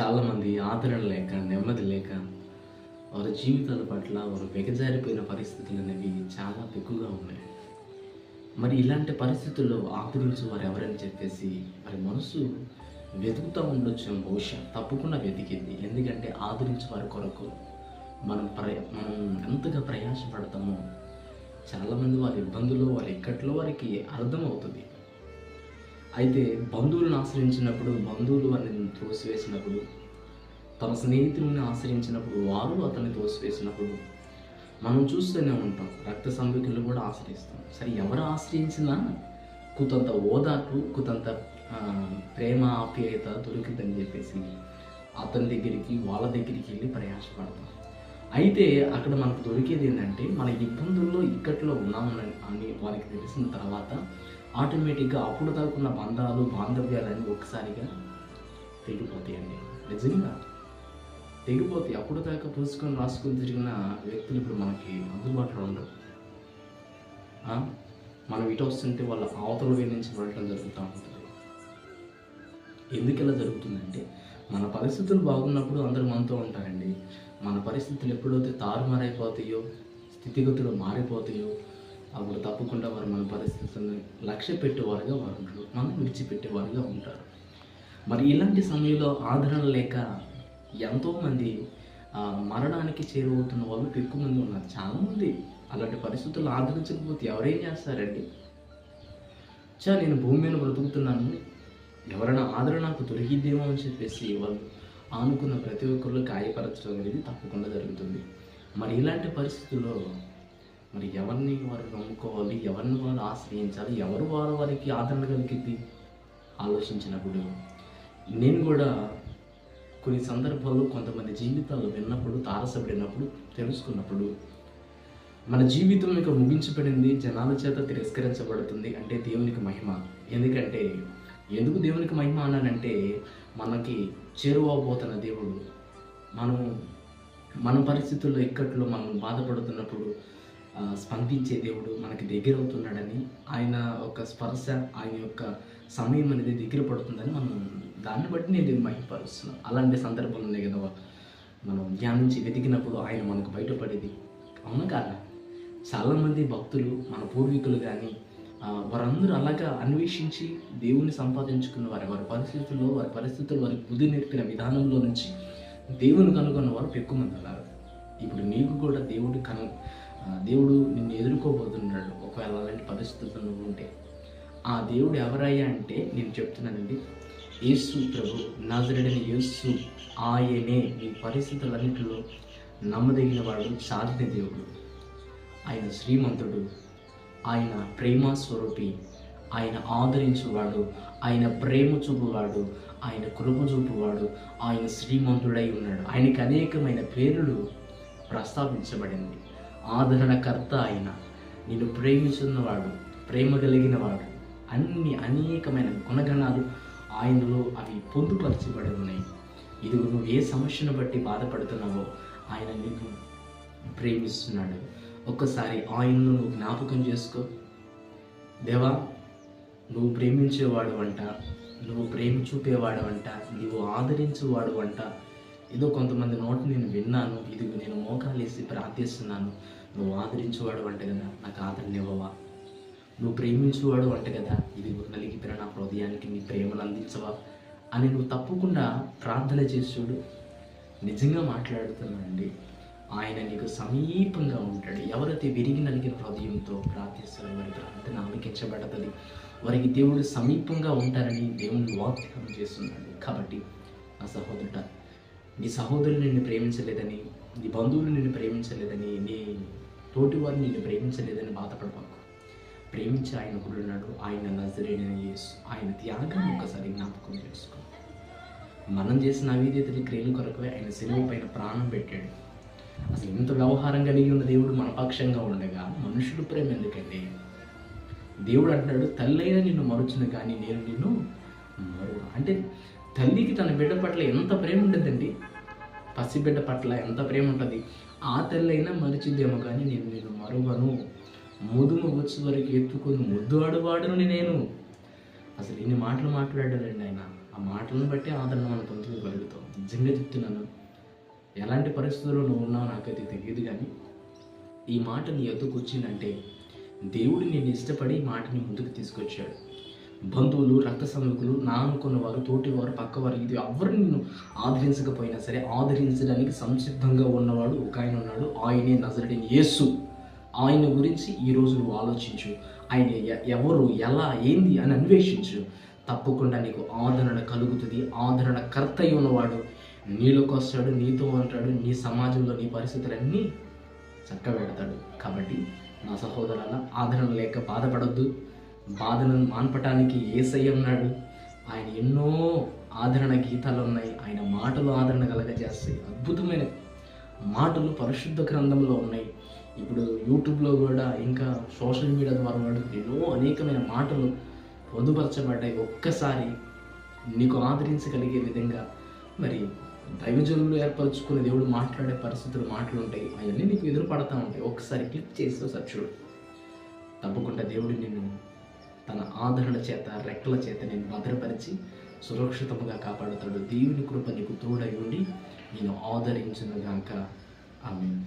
చాలామంది ఆదరణ లేక నెమ్మది లేక వారి జీవితాల పట్ల వారు వెగజారిపోయిన పరిస్థితులు అనేవి చాలా ఎక్కువగా ఉన్నాయి. మరి ఇలాంటి పరిస్థితుల్లో ఆదరించు వారు ఎవరని చెప్పేసి వారి మనసు వెతుకుతూ ఉండొచ్చు బహుశా తప్పకుండా వెతికింది. ఎందుకంటే ఆదరించే వారి కొరకు మనం ప్రయ మనం ఎంతగా ప్రయాసపడతామో చాలామంది వారి ఇబ్బందులు వారి ఇక్కట్లో వారికి అర్థమవుతుంది. అయితే బంధువులను ఆశ్రయించినప్పుడు బంధువులు వారిని తోసివేసినప్పుడు తమ స్నేహితులను ఆశ్రయించినప్పుడు వారు అతన్ని తోసివేసినప్పుడు మనం చూస్తూనే ఉంటాం రక్త సంబికులు కూడా ఆశ్రయిస్తాం. సరే ఎవరు ఆశ్రయించినా కుతంత ఓదార్పు కుతంత ప్రేమ ఆప్యాయత దొరికిందని చెప్పేసి అతని దగ్గరికి వాళ్ళ దగ్గరికి వెళ్ళి ప్రయాసపడతాం. అయితే అక్కడ మనకు దొరికేది ఏంటంటే మన ఇబ్బందుల్లో ఇక్కట్లో ఉన్నామని అని వారికి తెలిసిన తర్వాత ఆటోమేటిక్గా అప్పుడు దాకున్న బంధాలు బాంధవ్యాలన్నీ ఒకసారిగా తెగిపోతాయండి. నిజంగా తెగిపోతాయి. అప్పుడు దాకా పూసుకొని రాసుకొని తిరిగిన వ్యక్తులు ఇప్పుడు మనకి అందుబాటులో ఉండవు మనం ఇటు వస్తుంటే వాళ్ళ అవతల వేడి నుంచి వెళ్ళటం జరుగుతూ ఉంటుంది. ఎందుకు ఇలా జరుగుతుందంటే మన పరిస్థితులు బాగున్నప్పుడు అందరూ మనతో ఉంటారండి. మన పరిస్థితులు ఎప్పుడైతే తారుమారైపోతాయో స్థితిగతులు మారిపోతాయో అప్పుడు తప్పకుండా వారు మన పరిస్థితులను లక్ష్య పెట్టేవారుగా వారు ఉంటారు మనం విడిచిపెట్టేవారుగా ఉంటారు. మరి ఇలాంటి సమయంలో ఆదరణ లేక ఎంతోమంది మరణానికి చేరువవుతున్న వాళ్ళు ఎక్కువ మంది ఉన్నారు. చాలామంది అలాంటి పరిస్థితుల్లో ఆదరించకపోతే ఎవరేం చేస్తారండి? చా నేను భూమి మీద బ్రతుకుతున్నాను. ఎవరైనా ఆదరణ నాకు దొరికిద్దేమో అని చెప్పేసి వాళ్ళు ఆనుకున్న ప్రతి ఒక్కరిలో గాయపరచడం అనేది తప్పకుండా జరుగుతుంది. మరి ఇలాంటి పరిస్థితుల్లో మరి ఎవరిని వారు నమ్ముకోవాలి ఎవరిని వారు ఆశ్రయించాలి ఎవరు వారు వారికి ఆదరణ కలిగింది ఆలోచించినప్పుడు నేను కూడా కొన్ని సందర్భాల్లో కొంతమంది జీవితాలు విన్నప్పుడు తారసపడినప్పుడు తెలుసుకున్నప్పుడు మన జీవితం ఇక ముగించబడింది జనాల చేత తిరస్కరించబడుతుంది అంటే దేవునికి మహిమ. ఎందుకంటే ఎందుకు దేవునికి మహిమ అన్నానంటే మనకి చేరువబోతున్న దేవుడు. మనం మన పరిస్థితుల్లో ఇక్కట్లో మనం బాధపడుతున్నప్పుడు స్పందించే దేవుడు మనకి దగ్గర అవుతున్నాడని ఆయన ఒక స్పర్శ ఆయన యొక్క సమయం అనేది దగ్గర పడుతుందని మనం దాన్ని బట్టి నేను మహిపరుస్తున్నాను అలాంటి సందర్భం ఉన్నాయి కదా మనం ధ్యానించి వెతికినప్పుడు ఆయన మనకు బయటపడేది. అవును కాదా? చాలామంది భక్తులు మన పూర్వీకులు కానీ వారందరూ అలాగా అన్వేషించి దేవుణ్ణి సంపాదించుకున్న వారి వారి పరిస్థితుల్లో వారి పరిస్థితులు వారికి బుద్ధి నేర్పిన విధానంలో నుంచి దేవుని కనుగొన్న వారు ఎక్కువ మంది ఉన్నారు. ఇప్పుడు నీకు కూడా దేవుడు కను దేవుడు నిన్ను ఎదుర్కోబోతున్నాడు. ఒకవేళ అలాంటి పరిస్థితుల్లో నువ్వు ఉంటే. ఆ దేవుడు ఎవరయ్యా అంటే నేను చెప్తున్నానండి యేసు ప్రభు నజరుడని యేసు ఆయనే మీ పరిస్థితులన్నింటిలో నమ్మదగిన వాడు సాధిన దేవుడు. ఆయన శ్రీమంతుడు ఆయన ప్రేమ స్వరూపి ఆయన ఆదరించువాడు ఆయన ప్రేమ చూపువాడు ఆయన కృప చూపువాడు ఆయన శ్రీమంతుడై ఉన్నాడు. ఆయనకి అనేకమైన పేర్లు ప్రస్తావించబడింది. ఆదరణకర్త ఆయన నిన్ను ప్రేమిస్తున్నవాడు ప్రేమ కలిగిన వాడు అన్ని అనేకమైన గుణగణాలు ఆయనలో అవి పొందుపరచబడి ఉన్నాయి ఇదిగో నువ్వు ఏ సమస్యను బట్టి బాధపడుతున్నావో ఆయన నీకు ప్రేమిస్తున్నాడు. ఒక్కసారి ఆయనను నువ్వు జ్ఞాపకం చేసుకో. దేవా నువ్వు ప్రేమించేవాడు అంట నువ్వు ప్రేమ చూపేవాడు అంట నువ్వు ఆదరించేవాడు అంట ఏదో కొంతమంది నోటి నేను విన్నాను ఇది నేను మోకాలేసి ప్రార్థిస్తున్నాను. నువ్వు ఆదరించేవాడు అంట కదా నాకు ఆదరణ ఇవ్వవా? నువ్వు ప్రేమించేవాడు అంట కదా ఇది నలిగిపోయిన నా హృదయానికి నీ ప్రేమను అందించవా? అని నువ్వు తప్పకుండా ప్రార్థన చేసి నిజంగా మాట్లాడుతున్నానండి ఆయన నీకు సమీపంగా ఉంటాడు. ఎవరైతే విరిగి నలిగిన హృదయంతో ప్రార్థిస్తారో వారి ప్రార్థన ఆలకించబడుతుంది. వారికి దేవుడు సమీపంగా ఉంటారని దేవుని వాగ్దానం చేస్తున్నాడు. కాబట్టి నా సహోదరుడు నీ సహోదరులు నిన్ను ప్రేమించలేదని నీ బంధువులు నిన్ను ప్రేమించలేదని నీ తోటి వారు నిన్ను ప్రేమించలేదని బాధపడబాకు ప్రేమించి ఆయన ఉన్నాడు ఆయన నజరేన యేసు. ఆయన త్యాగాన్ని ఒకసారి జ్ఞాపకం చేసుకో. మనం చేసిన అవిధేతని క్రియల కొరకు ఆయన సినిమా పైన ప్రాణం పెట్టాడు. అసలు ఇంత వ్యవహారం కలిగి ఉన్న దేవుడు మన పక్షంగా ఉండగా మనుషులు ప్రేమ ఎందుకండి? దేవుడు అంటున్నాడు తల్లైన నిన్ను మరుచును కానీ నేను నిన్ను మరు అంటే తల్లికి తన బిడ్డ పట్ల ఎంత ప్రేమ ఉంటుందండి? పసిబిడ్డ పట్ల ఎంత ప్రేమ ఉంటుంది? ఆ తల్లైనా మరిచిద్దేమో కానీ నేను నేను మరువను. ముదుము వచ్చి వరకు ఎత్తుకొని ముద్దు ఆడువాడును నేను. అసలు ఇన్ని మాటలు మాట్లాడాడండి ఆయన. ఆ మాటలను బట్టి ఆదరణ మనం పొందుకోగలుగుతాం నిజంగా చెప్తున్నాను. ఎలాంటి పరిస్థితుల్లో నువ్వు ఉన్నావు నాకైతే తెలియదు కానీ ఈ మాట నీ ఎద్దుకు వచ్చిందంటే దేవుడు నేను ఇష్టపడి ఈ మాటని ముందుకు తీసుకొచ్చాడు. బంధువులు రక్త సంబంధికులు నా అనుకున్న వారు తోటివారు పక్కవారు ఇది ఎవరు నేను ఆదరించకపోయినా సరే ఆదరించడానికి సంసిద్ధంగా ఉన్నవాడు ఒక ఆయన ఉన్నాడు. ఆయనే నజరడిని యేసు. ఆయన గురించి ఈరోజు నువ్వు ఆలోచించు. ఆయన ఎ- ఎవరు ఎలా ఏంది అని అన్వేషించు. తప్పకుండా నీకు ఆదరణ కలుగుతుంది. ఆదరణ కర్త అయి ఉన్నవాడు నీలోకి వస్తాడు నీతో ఉంటాడు నీ సమాజంలో నీ పరిస్థితులన్నీ చక్కబెడతాడు. కాబట్టి నా సహోదరాల ఆదరణ లేక బాధపడద్దు. బాధను మాన్పటానికి ఏసయ్య ఉన్నాడు. ఆయన ఎన్నో ఆదరణ గీతాలు ఉన్నాయి. ఆయన మాటలు ఆదరణ కలగజేస్తాయి అద్భుతమైన మాటలు పరిశుద్ధ గ్రంథంలో ఉన్నాయి. ఇప్పుడు యూట్యూబ్లో కూడా ఇంకా సోషల్ మీడియా ద్వారా కూడా ఎన్నో అనేకమైన మాటలు పొందుపరచబడ్డాయి. ఒక్కసారి నీకు ఆదరించగలిగే విధంగా మరి దైవజనులు ఏర్పరచుకునే దేవుడు మాట్లాడే పరిస్థితులు మాటలు ఉంటాయి. అవన్నీ నీకు ఎదురుపడతా ఉంటాయి. ఒక్కసారి క్లిక్ చేసి ఒకసారి చూడు. తప్పకుండా దేవుడు నిన్ను తన ఆదరణ చేత రెక్కల చేత నేను భద్రపరిచి సురక్షితముగా కాపాడుతాడు. దేవుని కృప నీకు తోడై ఉండి నేను ఆదరించునుగాక ఆమె